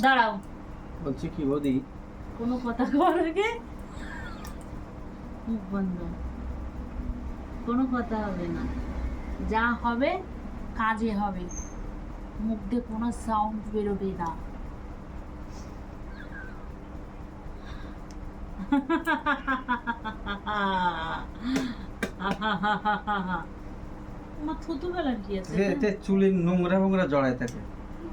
দাঁড়াও। বলছি কি বৌদি? কোনো কথা কওয়ার আগে। মুখ বন্ধ। কোনো কথা হবে না। যা হবে কাজে হবে। মুখ দিয়ে কোনো সাউন্ড বেরোবে না। আমার থুতু বেলার কি আছে এতে- এতে চুলি নোংরা ফোংরা জড়ায় থাকে।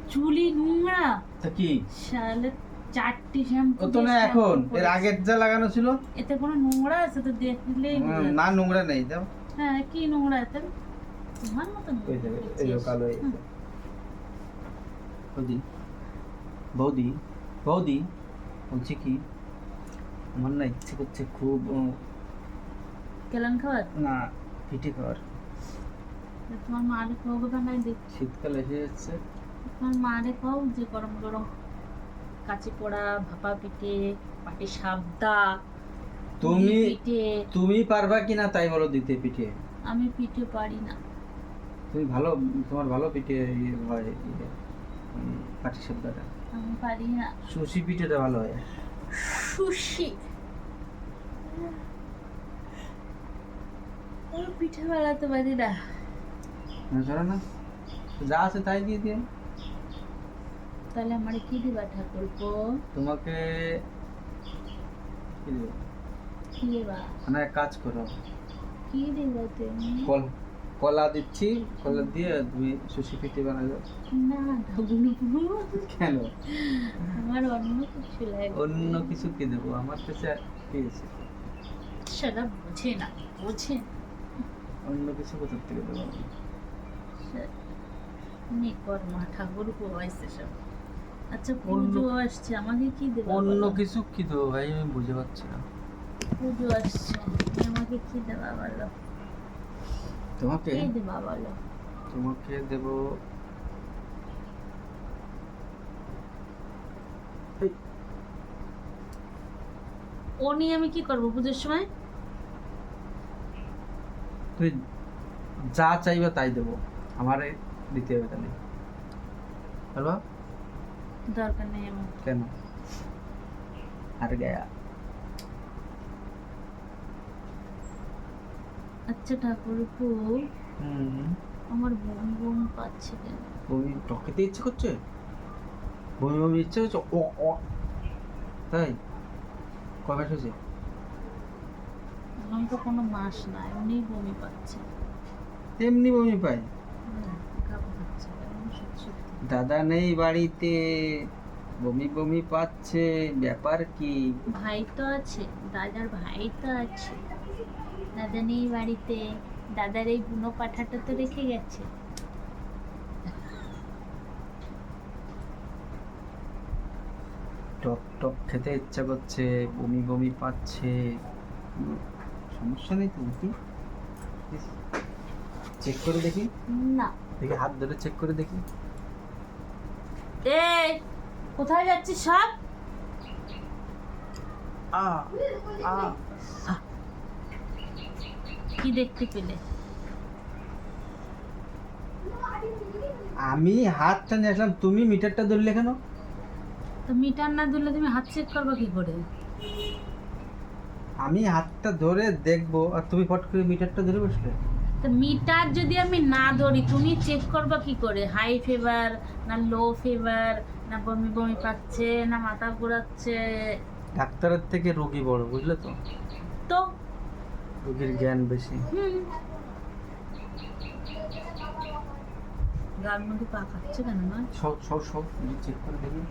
চুলি নোংরা? তা কি? শালে চারটি শ্যাম্পু তো না এখন এর আগের যা লাগানো ছিল? এতে কোনো নোংরা আছে তো দেখলেই না নোংরা নেই দাও হ্যাঁ কি নোংরা এতে? তোমার এই কালো বৌদি বৌদি বৌদি বলছি কি? আমার না ইচ্ছে করছে খুব কেলান খাওয়ার? না পিঠে খাওয়ার। তোমার মা খাওয়াবো বানাই দেখ শীতকাল এসে যাচ্ছে। তোমার মা রে খাও যে গরম গরম কাঁচি পোড়া ভাপা পিঠে পাটি সাবদা তুমি পিঠে। তুমি পারবা কিনা তাই বলো দিতে পিঠে? আমি পিঠে পারি না। তুমি ভালো তোমার ভালো পিঠে ইয়ে হয় ইয়ে, পাটি সাপটাটা আমি পারি না। সুশি পিঠেটা ভালো হয়। সুশি? পিঠে বানাতে পারি না। না যা আছে তাই দিয়ে দিয়ে তাহলে আমার কি দিবা ঠাকুর গো তোমাকে কি দেবো? কি দিবা? মানে এক কাজ করো। কি দিবা তুমি? কল কলা দিচ্ছি কলা দিয়ে তুমি সুশি পিঠে বানাবে। না ঢগুনু কেন? আমার অন্য কিছু লাগবে। অন্য কিছু কি দেবো? আমার কাছে কি আছে? সেটা বোঝে না বোঝে অন্য কিছু কোথার থেকে দেবো? আমি? নিকর মা ঠাকুর হয়েছে সব। আচ্ছা পুজো আসছে আমাকে কি দেবে অন্য কিছু কি দেবো ভাই আমি বুঝতে পারছি না। পুজো আসছে আমাকে কি দেবা বলো তোমাকে? কি দেবা বলো তোমাকে দেবো ও নিয়ে আমি কি করব পুজোর সময়? তুই যা চাইবে তাই দেবো আমারে দিতে হবে তাহলে। পারবা দরকার নেই আমার। কেন? আর গায়া আচ্ছা ঠাকুর হুম। আমার বোন বোন পাচ্ছে কেন? বমি টকেতে ইচ্ছে করছে? বমি বমি ইচ্ছে করছে? ও ও। তাই? কবে হয়েছে? এখন তো কোনো মাস না এমনি বমি পাচ্ছে। এমনি বমি পাই হুম, কাকু পাচ্ছে কেন সত্যি সত্যি দাদা নেই বাড়িতে বমি বমি পাচ্ছে ব্যাপার কি? ভাই তো আছে দাদার ভাই তো আছে। দাদা নেই বাড়িতে দাদার এই বুনো পাঠাটা তো রেখে গেছে। টক টক খেতে ইচ্ছা করছে বমি বমি পাচ্ছে। সমস্যা নেই তো কি চেক করে দেখি। না। দেখি হাত ধরে চেক করে দেখি। এই কোথায় যাচ্ছিস সব? আ আ। কি দেখতে পেলে? আমি হাতটা নিয়ে আসলাম তুমি মিটারটা ধরলে কেন? তো মিটার না ধরলে তুমি হাত চেক করবা কি করে? আমি হাতটা ধরে দেখব আর তুমি ফট করে মিটারটা ধরে বসলে? তো মিটার যদি আমি না ধরি তুমি চেক করবা কি করে? হাই ফিভার না লো ফিভার না বমি বমি পাচ্ছে না মাথা ঘোরাচ্ছে? ডাক্তারের থেকে রোগী বড় বুঝলে তো? তো? রোগীর জ্ঞান বেশি। হুম। গাল মধ্যে পা খাচ্ছে কেন না সব সব সব চেক করে দেখি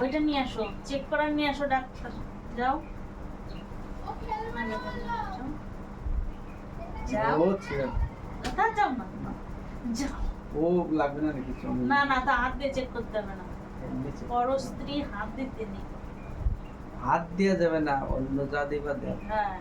ওইটা নিয়ে আসো চেক করার নিয়ে আসো ডাক্তার। যাও। যাও। দাও। তা যাও না। না। যাও। ও লাগবে না নাকি না না তা হাত দিয়ে চেক করতে হবে না। এমনি বড় স্ত্রী হাত দিতে নেই। হাত দেওয়া যাবে না অন্য যা দিবা দেয় হ্যাঁ।